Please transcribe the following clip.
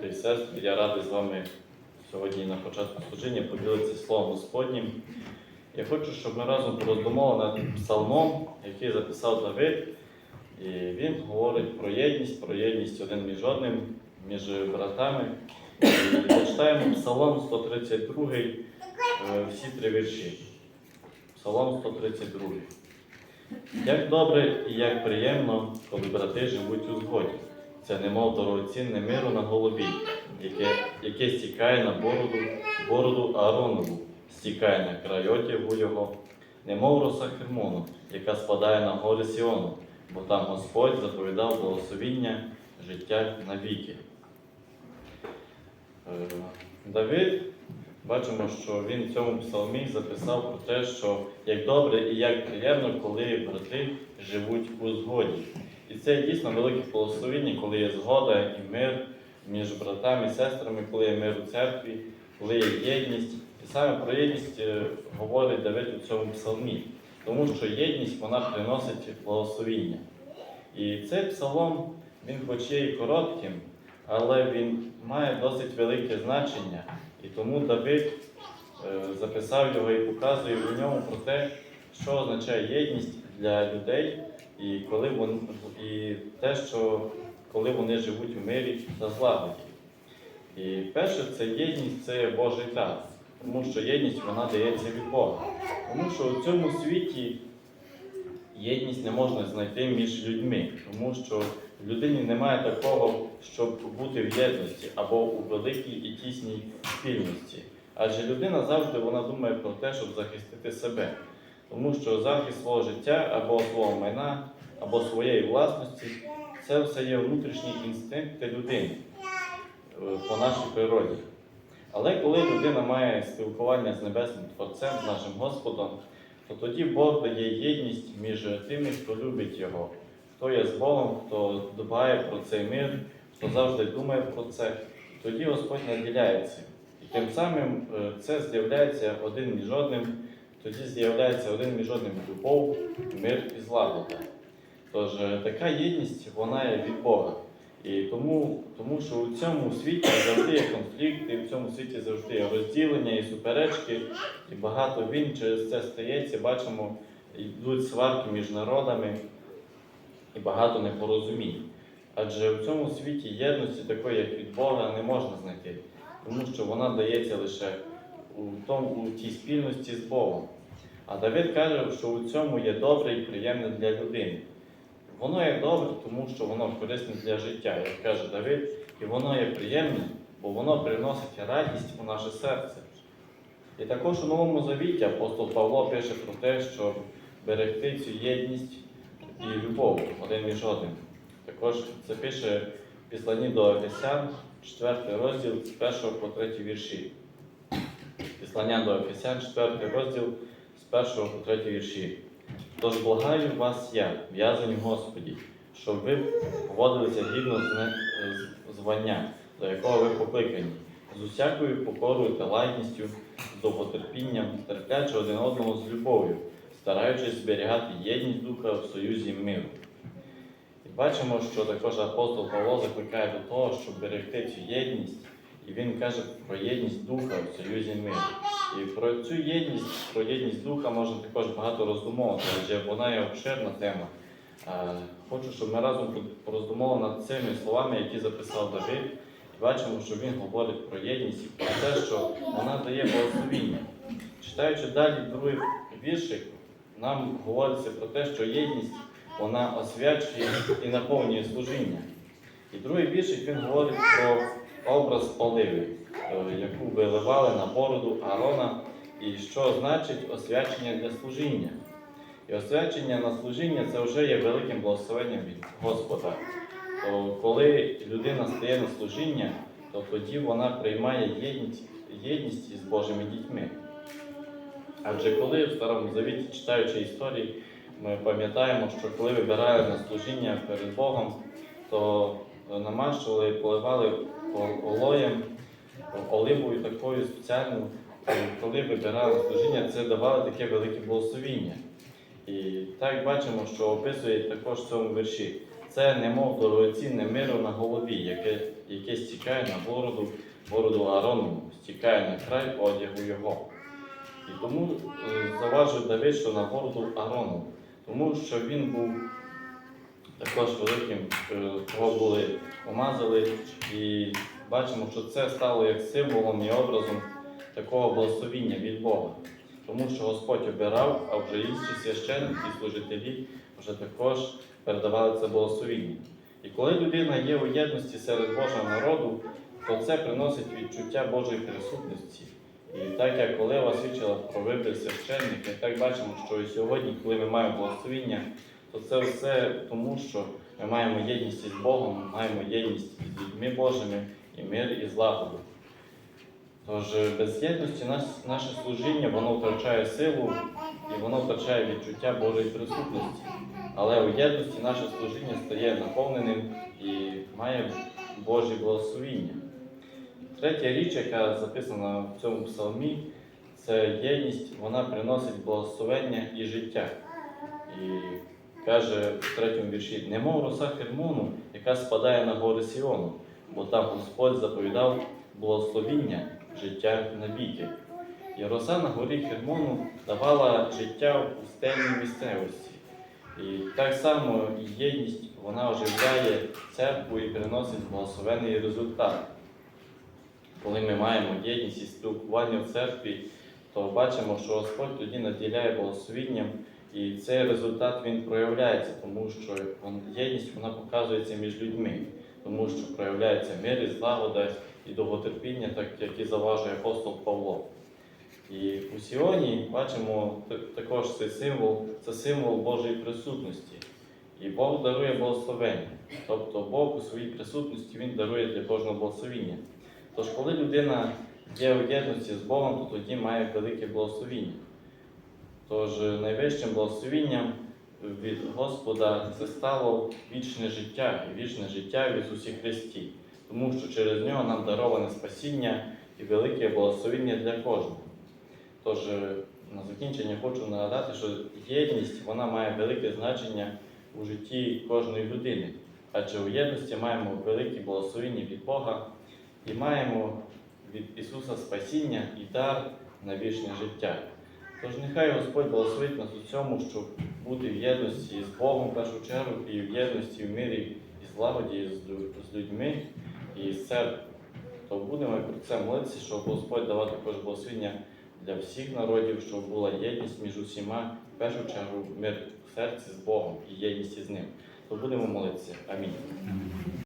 брати і я радий з вами сьогодні на початку служіння поділитися Словом Господнім. Я хочу, щоб ми разом пороздумували над псалмом, який записав Давид. І він говорить про єдність, про єдність один між одним, між братами. І зачитаємо Псалом 132, е, всі три вірші. Псалом 132. Як добре і як приємно, коли брати живуть у згоді. Це немов дорогоцінне миру на голові, яке, яке стікає на бороду, бороду Ааронову, стікає на край одягу його, немов роса Хермону, яка спадає на гори Сіону, бо там Господь заповідав благословіння життя навіки. Е, Давид, бачимо, що він в цьому псалмі записав про те, що як добре і як приємно, коли брати живуть у згоді. І це дійсно велике благословіння, коли є згода і мир між братами і сестрами, коли є мир у церкві, коли є єдність. І саме про єдність е, говорить Давид у цьому псалмі, тому що єдність вона приносить благословіння. І цей псалом, він хоч є і коротким, але він має досить велике значення. І тому Давид е, записав його і показує у ньому про те, що означає єдність для людей, і коли вон, і те, що коли вони живуть у мирі та злагоді. І перше, це єдність це Божий дар, тому що єдність вона дається від Бога. Тому що у цьому світі єдність не можна знайти між людьми, тому що в людині немає такого, щоб бути в єдності або у великій і тісній спільності. Адже людина завжди вона думає про те, щоб захистити себе, тому що захист свого життя або свого майна, або своєї власності це все є внутрішні інстинкти людини е, по нашій природі. Але коли людина має спілкування з Небесним Творцем, з нашим Господом, то тоді Бог дає єдність між тими, хто любить Його, хто є з Богом, хто дбає про цей мир, хто завжди думає про це, тоді Господь наділяє цим. І тим самим е, це з'являється один між одним, тоді з'являється один між одним любов, мир і злагода. Тож е, така єдність вона є від Бога. І тому, тому що у цьому світі завжди є конфлікти, в цьому світі завжди є розділення і суперечки, і багато війн через це стається. Бачимо, йдуть сварки між народами і багато непорозумінь. Адже в цьому світі єдності такої, як від Бога, не можна знайти, тому що вона дається лише у, тому, у тій спільності з Богом. А Давид каже, що у цьому є добре і приємне для людини. Воно є добре, тому що воно корисне для життя, як каже Давид, і воно є приємне, бо воно приносить радість у наше серце. І також у Новому Завіті апостол Павло пише про те, що берегти цю єдність і любов один між одним. Також це пише в післанні до Ефесян, 4 розділ з 1 по 3 вірші. Післання до Ефесян, 4 розділ з 1 по 3 вірші. Тож благаю вас я, в'язані Господі, щоб ви поводилися гідно з- звання, до якого ви покликані, з усякою покорою та лайністю, з довготерпінням, терплячи один одного з любов'ю, стараючись зберігати єдність духа в союзі миру. І бачимо, що також апостол Павло закликає до того, щоб берегти цю єдність, і він каже про єдність духа в союзі миру. І про цю єдність, про єдність духа можна також багато роздумовувати, адже вона є обширна тема. Хочу, щоб ми разом пороздумовували над цими словами, які записав Давид. І бачимо, що він говорить про єдність про те, що вона дає благословіння. Читаючи далі другий віршик, нам говориться про те, що єдність вона освячує і наповнює служіння. І другий віршик він говорить про образ оливи, е, яку виливали на бороду Аарона, і що значить освячення для служіння. І освячення на служіння це вже є великим благословенням від Господа. То коли людина стає на служіння, то тоді вона приймає єдність, єдність із Божими дітьми. Адже коли в Старому Завіті, читаючи історії, ми пам'ятаємо, що коли вибирали на служіння перед Богом, то намащували, поливали олоєм, оливою такою спеціальною, коли вибирали служіння, це давало таке велике благословіння. І так бачимо, що описує також в цьому вірші. Це немов дорогоцінне миро на голові, яке, яке стікає на бороду, бороду Ааронову, стікає на край одягу його. І тому е, заважив Давид, що на бороду Ааронову, тому що він був також великим, е, були помазали, і бачимо, що це стало як символом і образом такого благословіння від Бога. Тому що Господь обирав, а вже інші священники і служителі вже також передавали це благословіння. І коли людина є у єдності серед Божого народу, то це приносить відчуття Божої присутності. І так як Олева свідчила про вибір священника, так бачимо, що і сьогодні, коли ми маємо благословіння, то це все тому, що ми маємо єдність із Богом, ми маємо єдність з людьми Божими і мир і злагоду. Тож е, без єдності наше служіння воно втрачає силу і воно втрачає відчуття Божої присутності. Але у єдності наше служіння стає наповненим і має Божі благословіння. Третя річ, яка записана в цьому псалмі, це єдність, вона приносить благословення і життя. І каже в третьому вірші: немов роса Хермону, яка спадає на гори Сіону, бо там Господь заповідав благословіння життя навіки. І роса на горі Хермону давала життя в пустельній місцевості. І так само єдність вона оживляє церкву і приносить благословений результат. Коли ми маємо єдність і спілкування в церкві, то бачимо, що Господь тоді наділяє благословінням, і цей результат він проявляється, тому що єдність вона показується між людьми, тому що проявляється мир злагода і довготерпіння, так як і заважує апостол Павло. І у Сіоні бачимо також цей символ, це символ Божої присутності. І Бог дарує благословення. Тобто Бог у своїй присутності Він дарує для кожного благословіння. Тож, коли людина є у єдності з Богом, то тоді має велике благословіння. Тож е, найвищим благословінням від Господа це стало вічне життя і вічне життя в Ісусі Христі, тому що через нього нам дароване спасіння і велике благословіння для кожного. Тож е, на закінчення хочу нагадати, що єдність вона має велике значення у житті кожної людини, адже у єдності маємо велике благословіння від Бога і маємо від Ісуса спасіння і дар на вічне життя. Тож нехай Господь благословить нас у цьому, щоб бути в єдності з Богом в першу чергу, і в єдності в мирі і злагоді з, людьми і з церквою. То будемо про це молитися, щоб Господь давав також благословення для всіх народів, щоб була єдність між усіма, в першу чергу мир в серці з Богом і єдність із ним. То будемо молитися. Амінь.